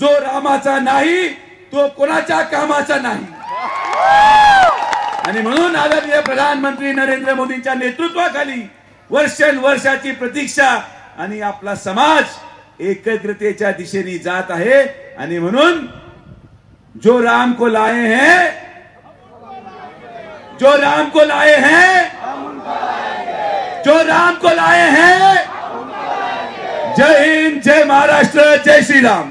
जो रामाचा नाही तो कोणाच्या कामाचा नाही. आणि म्हणून आदरणीय प्रधानमंत्री नरेंद्र मोदींच्या नेतृत्वाखाली वर्षानुवर्षाची प्रतीक्षा आणि आपला समाज एकत्रतेच्या दिशेने जात आहे. आणि म्हणून जो राम को लाए हैं जो राम को लाए हैं जो राम को लाए हैं जय हिंद जय महाराष्ट्र जय श्री राम